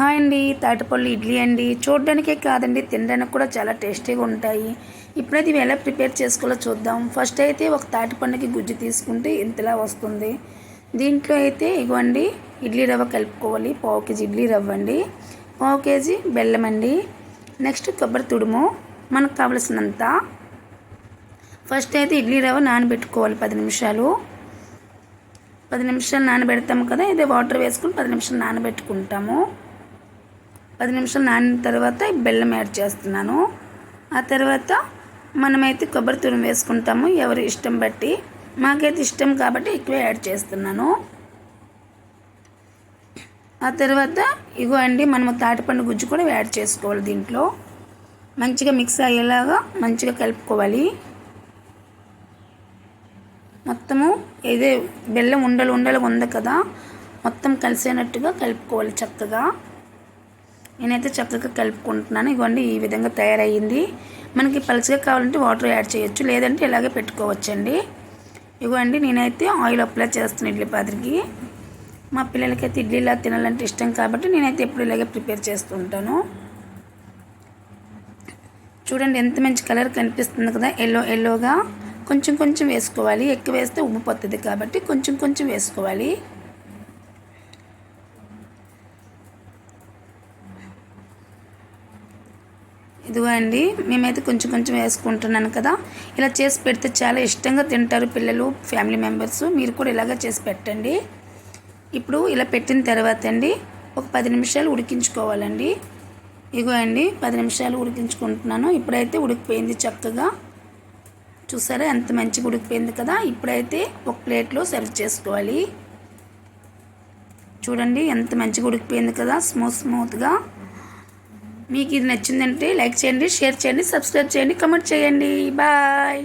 Hi అండి తాటిపళ్ళు ఇడ్లీ అండి. చూడడానికే కాదండి తినడానికి కూడా చాలా టేస్టీగా ఉంటాయి. ఇప్పుడైతే ఇవి ఎలా ప్రిపేర్ చేసుకోవాలో చూద్దాం. ఫస్ట్ అయితే ఒక తాటిపండుకి గుజ్జు తీసుకుంటే ఇంతలా వస్తుంది. దీంట్లో అయితే ఇవ్వండి ఇడ్లీ రవ్వ కలుపుకోవాలి. పావు కేజీ ఇడ్లీ రవ్వ అండి. పావు కేజీ బెల్లం అండి. నెక్స్ట్ కొబ్బరి తుడుము మనకు కావలసినంత. ఫస్ట్ అయితే ఇడ్లీ రవ్వ నానబెట్టుకోవాలి పది నిమిషాలు. పది నిమిషాలు నానబెడతాము కదా ఇదే వాటర్ వేసుకుని పది నిమిషాలు నానబెట్టుకుంటాము. పది నిమిషాలు నానిన తర్వాత బెల్లం యాడ్ చేస్తున్నాను. ఆ తర్వాత మనమైతే కొబ్బరి తురుము వేసుకుంటాము. ఎవరి ఇష్టం బట్టి. మాకైతే ఇష్టం కాబట్టి ఎక్కువ యాడ్ చేస్తున్నాను. ఆ తర్వాత ఇగో అండి మనము తాటిపండు గుజ్జు కూడా యాడ్ చేసుకోవాలి దీంట్లో. మంచిగా మిక్స్ అయ్యేలాగా మంచిగా కలుపుకోవాలి. మొత్తము ఇదే బెల్లం ఉండలు ఉండలు ఉంది కదా మొత్తం కలిసేనట్టుగా కలుపుకోవాలి చక్కగా. నేనైతే చక్కగా కలుపుకుంటున్నాను. ఇవ్వండి ఈ విధంగా తయారయ్యింది. మనకి పలుచగా కావాలంటే వాటర్ యాడ్ చేయొచ్చు లేదంటే ఇలాగే పెట్టుకోవచ్చండి. ఇవ్వండి నేనైతే ఆయిల్ అప్లై చేస్తున్నాను ఇడ్లీ పాత్రకి. మా పిల్లలకైతే ఇడ్లీలా తినాలంటే ఇష్టం కాబట్టి నేనైతే ఎప్పుడు ఇలాగే ప్రిపేర్ చేస్తుంటాను చూడండి ఎంత మంచి కలర్ కనిపిస్తుంది కదా ఎల్లో ఎల్లోగా. కొంచెం కొంచెం వేసుకోవాలి. ఎక్కువ వేస్తే ఉబ్బు పడుతుంది కాబట్టి కొంచెం కొంచెం వేసుకోవాలి. ఇదిగో అండి మేమైతే కొంచెం కొంచెం వేసుకుంటున్నాను కదా. ఇలా చేసి పెడితే చాలా ఇష్టంగా తింటారు పిల్లలు ఫ్యామిలీ మెంబర్స్. మీరు కూడా ఇలాగ చేసి పెట్టండి. ఇప్పుడు ఇలా పెట్టిన తర్వాత అండి ఒక పది నిమిషాలు ఉడికించుకోవాలండి. ఇగో అండి పది నిమిషాలు ఉడికించుకుంటున్నాను. ఇప్పుడైతే ఉడికిపోయింది చక్కగా. చూసారా ఎంత మంచిగా ఉడికిపోయింది కదా. ఇప్పుడైతే ఒక ప్లేట్లో సర్వ్ చేసుకోవాలి. చూడండి ఎంత మంచిగా ఉడికిపోయింది కదా. స్మూత్ స్మూత్గా. మీకు ఇది నచ్చిందంటే లైక్ చేయండి షేర్ చేయండి సబ్స్క్రైబ్ చేయండి కమెంట్ చేయండి. బాయ్.